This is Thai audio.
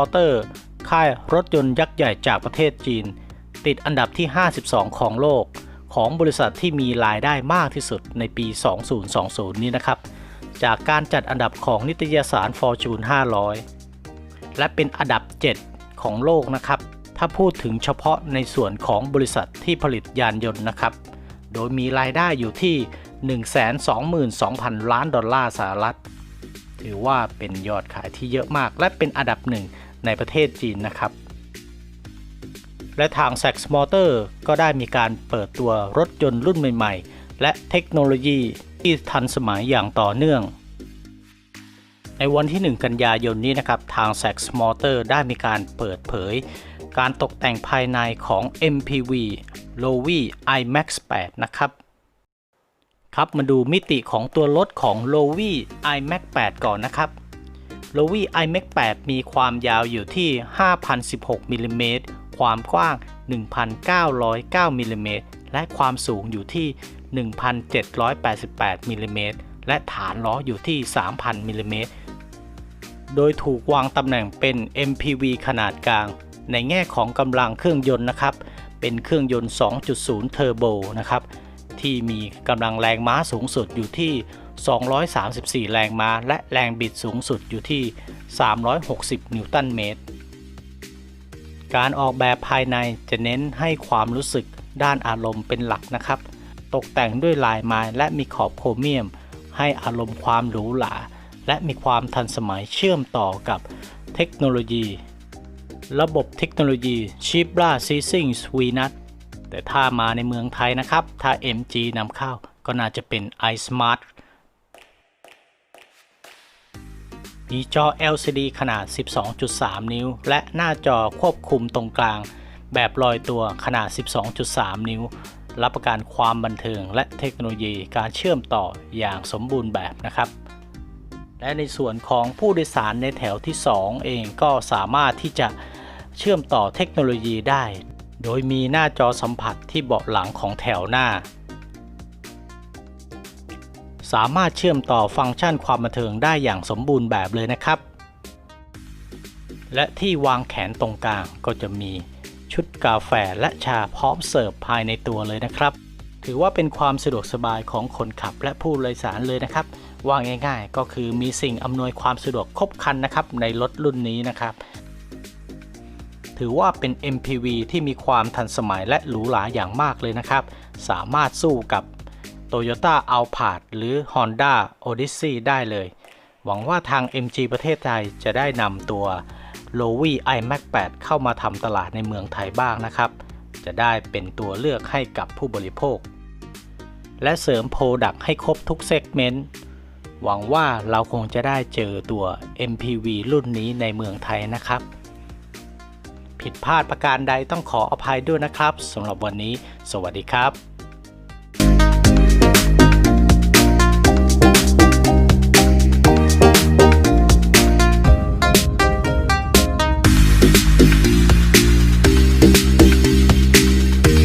Motor ค่ายรถยนต์ยักษ์ใหญ่จากประเทศจีน ติดอันดับที่ 52 ของโลก ของบริษัทที่มีรายได้มากที่สุดในปี 2020 นี้นะครับ จากการจัดอันดับของนิตยสาร Fortune 500 และเป็นอันดับ 7 ของโลกนะครับ ถ้าพูดถึงเฉพาะในส่วนของบริษัทที่ผลิตยานยนต์นะครับ โดยมีรายได้อยู่ที่122,000 ล้านดอลลาร์สหรัฐ ถือว่าเป็นยอดขายที่เยอะมากและเป็นอันดับหนึ่ง ในประเทศจีนนะครับ และทาง s a x Motor ก็ได้มีการเปิดตัวรถยนต์รุ่นใหม่ ๆ และเทคโนโลยีที่ทันสมัยอย่างต่อเนื่อง ในวันที่ 1 กันยายนนี้นะครับ ทาง s a x Motor ได้มีการเปิดเผย การตกแต่งภายในของ MPV l o w i iMax 8 นะครับครับมาดูมิติของตัวรถของ l o w i iMax 8ก่อนนะครับ l o w i iMax 8มีความยาวอยู่ที่ 5,016มิลลิเมตรความกว้าง 1,909มิลลิเมตรและความสูงอยู่ที่ 1,788มิลลิเมตรและฐานล้ออยู่ที่ 3,000มิลลิเมตรโดยถูกวางตำแหน่งเป็น MPV ขนาดกลาง ในแง่ของกำลังเครื่องยนต์นะครับ เป็นเครื่องยนต์ 2.0 เทอร์โบนะครับ ที่มีกำลังแรงม้าสูงสุดอยู่ที่ 234 แรงม้า และแรงบิดสูงสุดอยู่ที่ 360 นิวตันเมตร การออกแบบภายในจะเน้นให้ความรู้สึกด้านอารมณ์เป็นหลักนะครับ ตกแต่งด้วยลายไม้และมีขอบโครเมียม ให้อารมณ์ความหรูหรา และมีความทันสมัยเชื่อมต่อกับเทคโนโลยี ระบบเทคโนโลยี c h i b r a s e a s i n g v n u t แต่ถ้ามาในเมืองไทยนะครับ ถ้า MG นำเข้าก็น่าจะเป็น iSmart มีจอ LCD ขนาด 12.3 นิ้ว และหน้าจอควบคุมตรงกลาง แบบลอยตัวขนาด 12.3 นิ้ว รับประกันความบันเทิงและเทคโนโลยีการเชื่อมต่ออย่างสมบูรณ์แบบนะครับ และในส่วนของผู้โดยสารในแถวที่ 2 เองก็สามารถที่จะเชื่อมต่อเทคโนโลยีได้ โดยมีหน้าจอสัมผัสที่เบาะหลังของแถวหน้า สามารถเชื่อมต่อฟังก์ชันความบันเทิงได้อย่างสมบูรณ์แบบเลยนะครับ และที่วางแขนตรงกลางก็จะมีชุดกาแฟและชาพร้อมเสิร์ฟภายในตัวเลยนะครับ ถือว่าเป็นความสะดวกสบายของคนขับและผู้โดยสารเลยนะครับ ว่าง่ายๆ ก็คือมีสิ่งอำนวยความสะดวกครบครันนะครับในรถรุ่นนี้นะครับ ถือว่าเป็น MPV ที่มีความทันสมัยและหรูหราอย่างมากเลยนะครับ สามารถสู้กับ Toyota a l p a r d หรือ Honda Odyssey ได้เลย หวังว่าทาง MG ประเทศไทยจะได้นำตัว l o w i iMac 8 เข้ามาทำตลาดในเมืองไทยบ้างนะครับ จะได้เป็นตัวเลือกให้กับผู้บริโภค และเสริมโปรดักให้ครบทุกเซกเมนต์หวังว่าเราคงจะได้เจอตัว MPV รุ่นนี้ในเมืองไทยนะครับ ผิดพลาดประการใดต้องขออภัยด้วยนะครับสำหรับวันนี้ สวัสดีครับ